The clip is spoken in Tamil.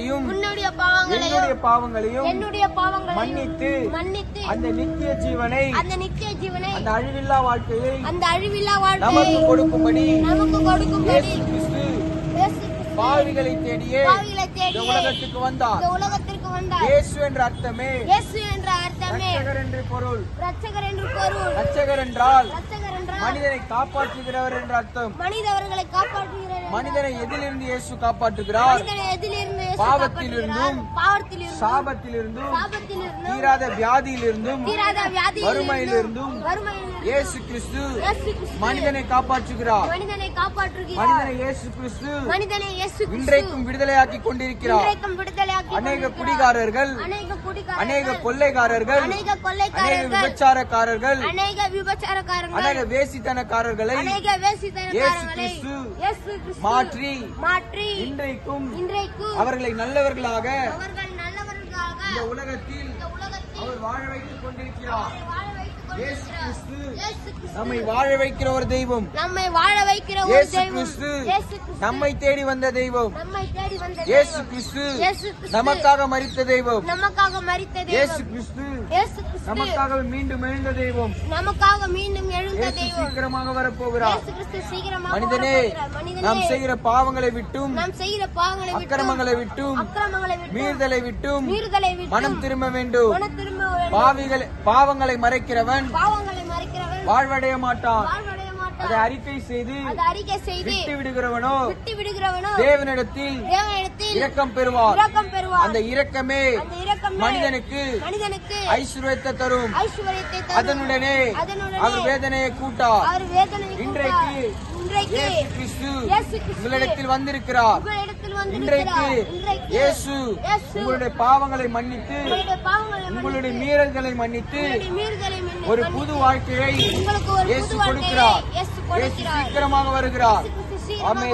பாவங்களையும் உன்னுடைய பாவங்களையும் என்னுடைய பாவங்களையும் மன்னித்து மன்னித்து அந்த நித்திய ஜீவனை அந்த நித்திய ஜீவனை அந்த அழிவில்லா வாழ்க்கையை அந்த அழிவில்லா வாழ்க்கையை நமக்கு கொடுக்கும்படி நமக்கு கொடுக்கும்படி கிறிஸ்து பாவிகளை தேடியே இந்த உலகத்துக்கு வந்தார். உலகத்திற்கு வந்தார். இயேசு என்ற அர்த்தமே. இயேசு என்ற அர்த்தமே. ரட்சகர் என்று பொருள். ரட்சகர் என்று பொருள். ரட்சகர் என்றால் ரட்சகர் என்றால் மனிதனை காப்பாற்றுகிறவர் என்ற அர்த்தம். மனிதவர்களை காப்பாற்றுகிறார் மனிதனை எதிலிருந்து இயேசு காப்பாற்றுகிறார்? மனிதனை எதிலிருந்து பாவத்திலிருந்தும்? பாவத்திலிருந்தும் சாபத்திலிருந்தும் தீராத வியாதியிலிருந்தும் வறுமையிலிருந்தும் இயேசு கிறிஸ்து மனிதனை காப்பாற்றுகிறார். மனிதனை மனிதனை இயேசு கிறிஸ்து மனிதனை இயேசு இன்றைக்கும் விடுதலையாக்கி கொண்டிருக்கிறார். இன்றைக்கும் அநேக. குடிகாரர்கள் அநேக கொள்ளைக்காரர்கள் அநேக விபச்சாரக்காரர்கள் அநேக விபச்சாரக்காரர்கள் அநேக வேசித்தனக்காரர்களை அநேக இயேசு வேசித்தனக்காரர்களை கிறிஸ்து இயேசு கிறிஸ்து மாற்றி மாற்றி இன்றைக்கும் இன்றைக்கு அவர்களை நல்லவர்களாக அவர்கள் நல்லவர்களாக இந்த உலகத்தில் அவர் வாழ வைத்துக் கொண்டிருக்கிறார். இயேசு இயேசு நம்மை வாழ வைக்கிற ஒரு தெய்வம். நம்மை வாழ வைக்கிற ஒரு இயேசு தெய்வம். இயேசு நம்மை தேடி வந்த தெய்வம். நம்மை தேடி வந்த இயேசு தெய்வம். கிறிஸ்து. இயேசு நமக்காக மரித்த தெய்வம். நமக்காக மரித்த இயேசு தெய்வம் கிறிஸ்து. இயேசு கிறிஸ்து. நமக்காக மீண்டும் எழுந்த தெய்வம். நமக்காக மீண்டும் எழுந்த இயேசு தெய்வம். சீக்கிரமாக வரப்போகிறார். இயேசு கிறிஸ்து சீக்கிரமாக மனிதனே. நாம் செய்கிற பாவங்களை விட்டும் நாம் செய்கிற பாவங்களை விட்டும் அக்கிரமங்களை விட்டும் அக்கிரமங்களை விட்டும் மீறுதலை விட்டும் மீறுதலை விட்டும் மனம் திரும்ப வேண்டும். மன திரும்ப வேண்டும். பாவிகள் பாவங்களை மறைக்கிறவன் பாவங்களை மறைக்கிறவன் வாழ்வடைய மாட்டான். அதை அறிக்கை செய்து அதை அறிக்கை செய்து விட்டு விடுகிறவனோ? விட்டு விடுகிறவனோ? தேவனிடத்தில் தேவனிடத்தில் இரக்கம் பெறுவார். இரக்கம் பெறுவார். அந்த இரக்கமே மனிதனுக்கு மனிதனுக்கு ஐஸ்வர்யத்தை தரும். ஐஸ்வர்யத்தை தரும். அதனுடனே அவர் வேதனையை கூட்டார். அவர் வேதனை இன்றைக்கு இன்றைக்கு கிறிஸ்து உங்களிடத்தில் வந்திருக்கிறார். இன்றைக்கு இயேசு உங்களுடைய பாவங்களை மன்னித்து உங்களுடைய மீறல்களை மன்னித்து ஒரு புது வாழ்க்கையை இயேசு கொடுக்கிறார். சீக்கிரமாக வருகிறார். இயேசு